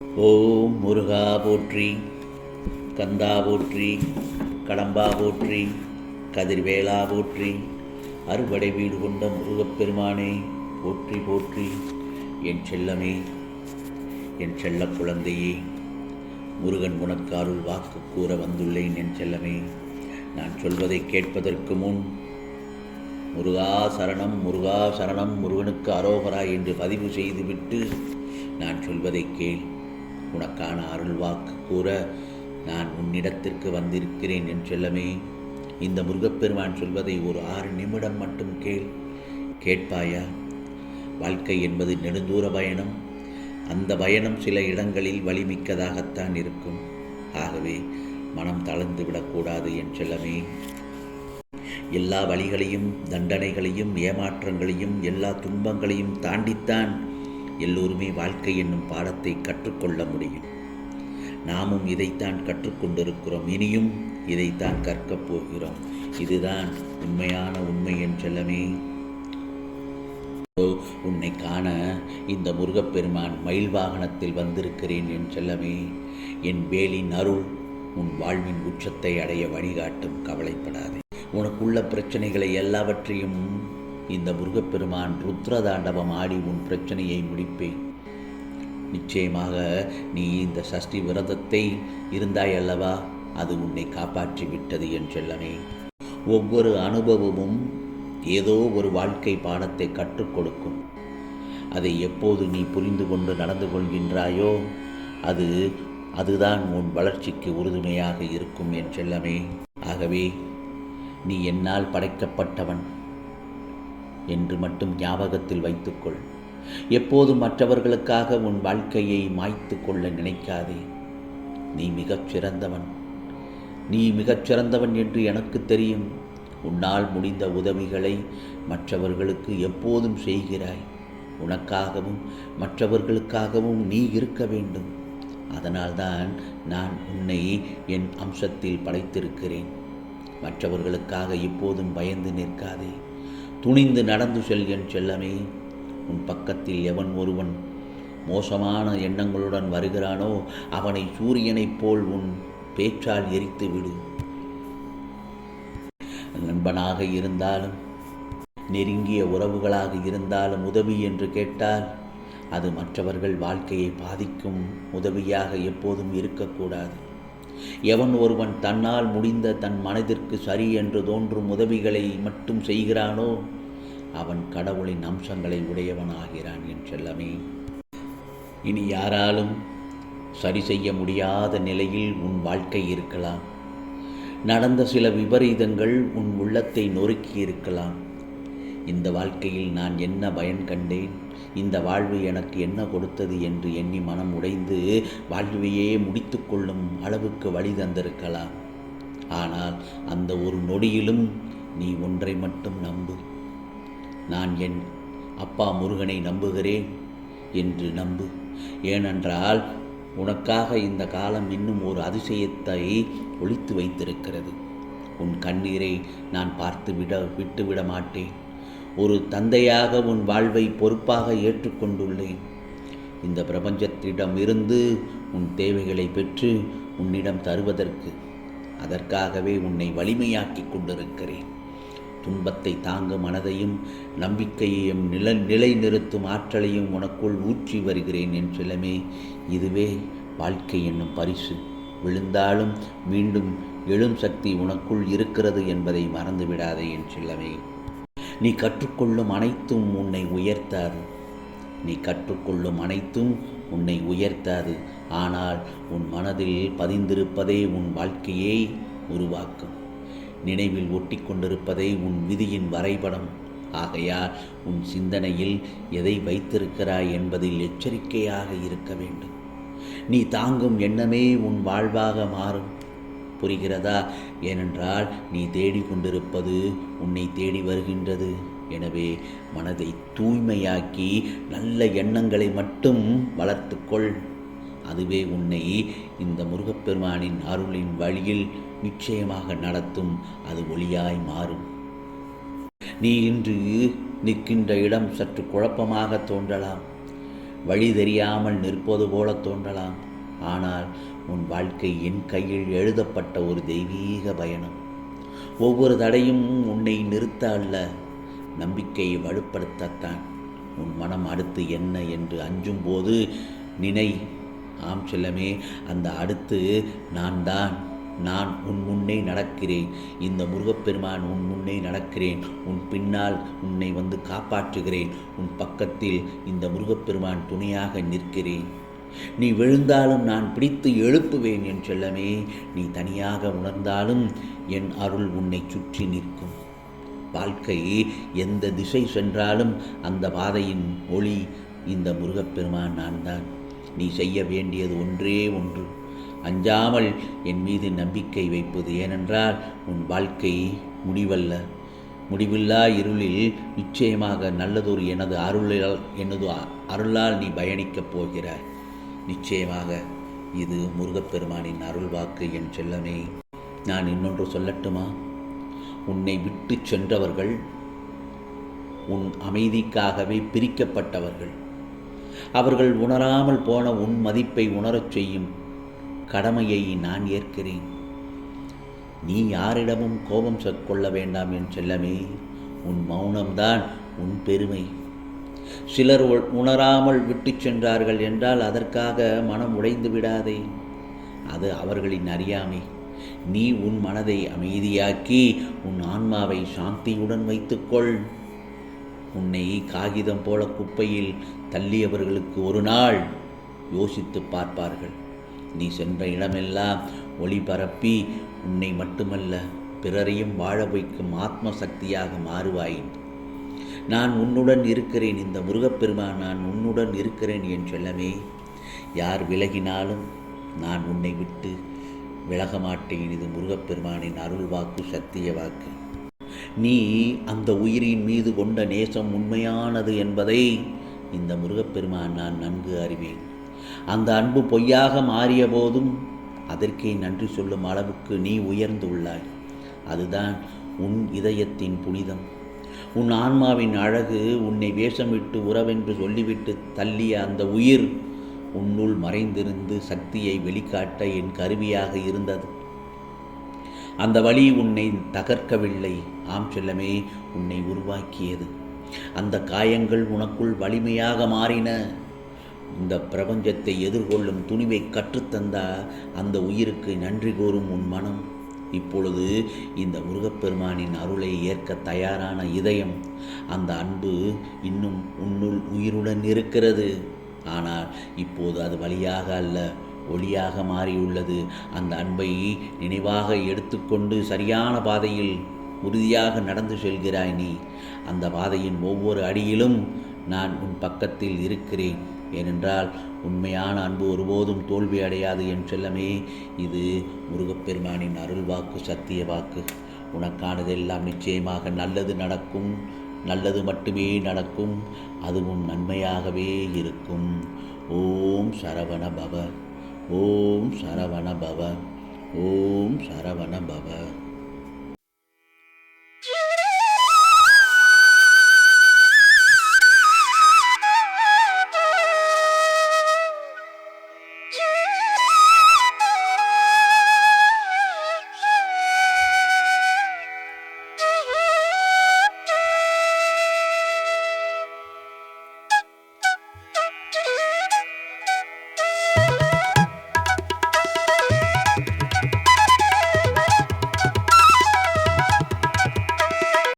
ஓம் முருகா போற்றி கந்தா போற்றி கடம்பா போற்றி கதிர்வேலா போற்றி அறுவடை வீடு கொண்ட முருகப்பெருமானே போற்றி போற்றி. என் செல்லமே என் செல்ல குழந்தையே முருகன் உனக்காருள் வாக்கு கூற வந்துள்ளேன் என் செல்லமே. நான் சொல்வதை கேட்பதற்கு முன் முருகா சரணம் முருகா சரணம் முருகனுக்கு அரோகரா என்று பதிவு செய்துவிட்டு நான் சொல்வதை கேள். உனக்கான அருள் வாக்கு கூற நான் உன்னிடத்திற்கு வந்திருக்கிறேன் என் செல்லமே. இந்த முருகப்பெருமான் சொல்வதை ஒரு ஆறு நிமிடம் மட்டும் கேள். கேட்பாயா? வாழ்க்கை என்பது நெடுந்தூர பயணம். அந்த பயணம் சில இடங்களில் வலிமிக்கதாகத்தான் இருக்கும். ஆகவே மனம் தளர்ந்து விடக்கூடாது என் செல்லமே. எல்லா வழிகளையும் தண்டனைகளையும் ஏமாற்றங்களையும் எல்லா துன்பங்களையும் தாண்டித்தான் எல்லோருமே வாழ்க்கை என்னும் பாடத்தை கற்றுக்கொள்ள முடியும். நாமும் இதைத்தான் கற்றுக்கொண்டிருக்கிறோம். இனியும் இதைத்தான் கற்கப் போகிறோம். இதுதான் உண்மையான உண்மை என்றெல்லாமே ஓ, உன்னை காண இந்த முருகப்பெருமான் மயில் வாகனத்தில் வந்திருக்கிறேன் என் செல்லமே. என் வேலின் அருள் உன் வாழ்வின் உச்சத்தை அடைய வழிகாட்டும். கவலைப்படாதே. உனக்குள்ள பிரச்சனைகளை எல்லாவற்றையும் இந்த முருகப்பெருமான் ருத்ரதாண்டவம் ஆடி உன் பிரச்சனையை முடிப்பேன். நிச்சயமாக நீ இந்த சஷ்டி விரதத்தை இருந்தாய் அல்லவா? அது உன்னை காப்பாற்றி விட்டது என்றெல்லமே ஒவ்வொரு அனுபவமும் ஏதோ ஒரு வாழ்க்கை பாடத்தை கற்றுக் கொடுக்கும். அதை எப்போது நீ புரிந்து கொண்டு நடந்து கொள்கின்றாயோ அது அதுதான் உன் வளர்ச்சிக்கு உறுதுணையாக இருக்கும் என்றெல்லமே ஆகவே நீ என்னால் படைக்கப்பட்டவன். என்று மட்டும் ஞாபகத்தில் வைத்துக்கொள். எப்போதும் மற்றவர்களுக்காக உன் வாழ்க்கையை மாய்த்து கொள்ள நினைக்காதே. நீ மிகச் சிறந்தவன். நீ மிகச் சிறந்தவன் என்று எனக்கு தெரியும். உன்னால் முடிந்த உதவிகளை மற்றவர்களுக்கு எப்போதும் செய்கிறாய். உனக்காகவும் மற்றவர்களுக்காகவும் நீ இருக்க வேண்டும். அதனால்தான் நான் உன்னை என் அம்சத்தில் படைத்திருக்கிறேன். மற்றவர்களுக்காக எப்போதும் பயந்து நிற்காதே. துணிந்து நடந்து செல் செல்லமே உன் பக்கத்தில் எவன் ஒருவன் மோசமான எண்ணங்களுடன் வருகிறானோ அவனை சூரியனைப் போல் உன் பேச்சால் எரித்து விடு. நண்பனாக இருந்தாலும் நெருங்கிய உறவுகளாக இருந்தாலும் உதவி என்று கேட்டால் அது மற்றவர்கள் வாழ்க்கையை பாதிக்கும் உதவியாக எப்போதும் இருக்கக்கூடாது. எவன் ஒருவன் தன்னால் முடிந்த தன் மனதிற்கு சரி என்று தோன்றும் உதவிகளை மட்டும் செய்கிறானோ அவன் கடவுளின் அம்சங்களை உடையவனாகிறான் என் செல்லமே. இனி யாராலும் சரி செய்ய முடியாத நிலையில் உன் வாழ்க்கை இருக்கலாம். நடந்த சில விபரீதங்கள் உன் உள்ளத்தை நொறுக்கி இருக்கலாம் இந்த வாழ்க்கையில் நான் என்ன பயன் கண்டேன்? இந்த வாழ்வு எனக்கு என்ன கொடுத்தது என்று எண்ணி மனம் உடைந்து வாழ்வையே முடித்து கொள்ளும் அளவுக்கு வழி தந்திருக்கலாம். ஆனால் அந்த ஒரு நொடியிலும் நீ ஒன்றை மட்டும் நம்பு. நான் என் அப்பா முருகனை நம்புகிறேன் என்று நம்பு. ஏனென்றால் உனக்காக இந்த காலம் இன்னும் ஒரு அதிசயத்தை ஒழித்து வைத்திருக்கிறது. உன் கண்ணீரை நான் பார்த்து விட விட்டுவிட மாட்டேன். ஒரு தந்தையாக உன் வாழ்வை பொறுப்பாக ஏற்றுக்கொண்டுள்ளேன். இந்த பிரபஞ்சத்திடம் இருந்து உன் தேவைகளை பெற்று உன்னிடம் தருவதற்கு அதற்காகவே உன்னை வலிமையாக்கி கொண்டிருக்கிறேன். துன்பத்தை தாங்கும் மனதையும் நம்பிக்கையையும் நில நிலை நிறுத்தும் ஆற்றலையும் உனக்குள் ஊற்றி வருகிறேன் என் செல்லமே. இதுவே வாழ்க்கை என்னும் பரிசு. விழுந்தாலும் மீண்டும் எழும் சக்தி உனக்குள் இருக்கிறது என்பதை மறந்து விடாதே என் செல்லமே. நீ கற்றுக்கொள்ளும் அனைத்தும் உன்னை உயர்த்தாது. நீ கற்றுக்கொள்ளும் அனைத்தும் உன்னை உயர்த்தாது. ஆனால் உன் மனதில் பதிந்திருப்பதே உன் வாழ்க்கையை உருவாக்கும். நினைவில் ஒட்டி கொண்டிருப்பதை உன் விதியின் வரைபடம். ஆகையால் உன் சிந்தனையில் எதை வைத்திருக்கிறாய் என்பதில் எச்சரிக்கையாக இருக்க வேண்டும். நீ தாங்கும் எண்ணமே உன் வாழ்வாக மாறும். புரிகிறதா? ஏனென்றால் நீ தேடிக்கொண்டிருப்பது உன்னை தேடி வருகின்றது. எனவே மனதை தூய்மையாக்கி நல்ல எண்ணங்களை மட்டும் வளர்த்துக்கொள். அதுவே உன்னை இந்த முருகப்பெருமானின் அருளின் வழியில் நிச்சயமாக நடத்தும். அது ஒளியாய் மாறும். நீ இன்று நிற்கின்ற இடம் சற்று குழப்பமாக தோன்றலாம். வழி தெரியாமல் நிற்பது போல தோன்றலாம். ஆனால் உன் வாழ்க்கை என் கையில் எழுதப்பட்ட ஒரு தெய்வீக பயணம். ஒவ்வொரு தடையும் உன்னை நிறுத்த அல்ல நம்பிக்கையை வலுப்படுத்தத்தான். உன் மனம் அடுத்து என்ன என்று அஞ்சும் போது நினை ஆம் செல்லமே அந்த அடுத்து நான் தான். நான் உன் முன்னே நடக்கிறேன். இந்த முருகப்பெருமான் உன் முன்னே நடக்கிறேன். உன் பின்னால் உன்னை வந்து காப்பாற்றுகிறேன். உன் பக்கத்தில் இந்த முருகப்பெருமான் துணையாக நிற்கிறேன். நீ விழுந்தாலும் நான் பிடித்து எழுப்புவேன் என் செல்லமே. நீ தனியாக உணர்ந்தாலும் என் அருள் உன்னை சுற்றி நிற்கும். வாழ்க்கை எந்த திசை சென்றாலும் அந்த பாதையின் ஒளி இந்த முருகப்பெருமான் நான் தான் நீ செய்ய வேண்டியது ஒன்றே ஒன்று. அஞ்சாமல் என் மீது நம்பிக்கை வைப்பது ஏனென்றால் உன் வாழ்க்கை முடிவல்ல. முடிவில்லா இருளில் நிச்சயமாக நல்லதொரு எனது அருளால் எனது அருளால் நீ பயணிக்கப் போகிறாய். நிச்சயமாக இது முருகப்பெருமானின் அருள் வாக்கு என் செல்லமே. நான் இன்னொன்று சொல்லட்டுமா? உன்னை விட்டு சென்றவர்கள் உன் அமைதிக்காகவே பிரிக்கப்பட்டவர்கள். அவர்கள் உணராமல் போன உன் மதிப்பை உணரச் செய்யும் கடமையை நான் ஏற்கிறேன். நீ யாரிடமும் கோபம் கொள்ள வேண்டாம் என் செல்லமே. உன் மௌனம்தான் உன் பெருமை. சிலர் உணராமல் விட்டு சென்றார்கள் என்றால் அதற்காக மனம் உடைந்து விடாதே. அது அவர்களின் அறியாமை. நீ உன் மனதை அமைதியாக்கி உன் ஆன்மாவை சாந்தியுடன் வைத்துக்கொள். உன்னை காகிதம் போல குப்பையில் தள்ளியவர்களுக்கு ஒரு நாள் யோசித்து பார்ப்பார்கள். நீ சென்ற இடமெல்லாம் ஒளி பரப்பி உன்னை மட்டுமல்ல பிறரையும் வாழ வைக்கும் ஆத்ம சக்தியாக மாறுவாயின். நான் உன்னுடன் இருக்கிறேன். இந்த முருகப்பெருமான் நான் உன்னுடன் இருக்கிறேன் என் செல்லமே. யார் விலகினாலும் நான் உன்னை விட்டு விலக மாட்டேன். இது முருகப்பெருமானின் அருள் வாக்கு சத்திய வாக்கு. நீ அந்த உயிரின் மீது கொண்ட நேசம் உண்மையானது என்பதை இந்த முருகப்பெருமான் நான் நன்கு அறிவேன். அந்த அன்பு பொய்யாக மாறிய போதும் அதற்கே நன்றி சொல்லும் அளவுக்கு நீ உயர்ந்துள்ளாய் அதுதான் உன் இதயத்தின் புனிதம். உன் ஆன்மாவின் அழகு உன்னை வேஷமிட்டு உறவென்று சொல்லிவிட்டு தள்ளிய அந்த உயிர் உன்னுள் மறைந்திருந்து சக்தியை வெளிக்காட்ட என் கருவியாக இருந்தது. அந்த வழி உன்னை தகர்க்கவில்லை. ஆம் செல்லமே உன்னை உருவாக்கியது. அந்த காயங்கள் உனக்குள் வலிமையாக மாறின. இந்த பிரபஞ்சத்தை எதிர்கொள்ளும் துணிவை கற்றுத்தந்தா அந்த உயிருக்கு நன்றி கூறும் உன் மனம். இப்பொழுது இந்த முருகப்பெருமானின் அருளை ஏற்க தயாரான இதயம் அந்த அன்பு இன்னும் உன்னுள் உயிருடன் இருக்கிறது. ஆனால் இப்போது அது வழியாக அல்ல ஒளியாக மாறியுள்ளது. அந்த அன்பை நினைவாக எடுத்துக்கொண்டு சரியான பாதையில் உறுதியாக நடந்து செல்கிறாய் நீ. அந்த பாதையின் ஒவ்வொரு அடியிலும் நான் உன் பக்கத்தில் இருக்கிறேன். ஏனென்றால் உண்மையான அன்பு ஒருபோதும் தோல்வி அடையாது என் செல்லமே. இது முருகப்பெருமானின் அருள் வாக்கு சத்திய வாக்கு. உனக்கானதெல்லாம் நிச்சயமாக நல்லது நடக்கும். நல்லது மட்டுமே நடக்கும். அதுவும் நன்மையாகவே இருக்கும். ஓம் சரவண பவ ஓம் சரவண பவ ஓம் சரவண பவ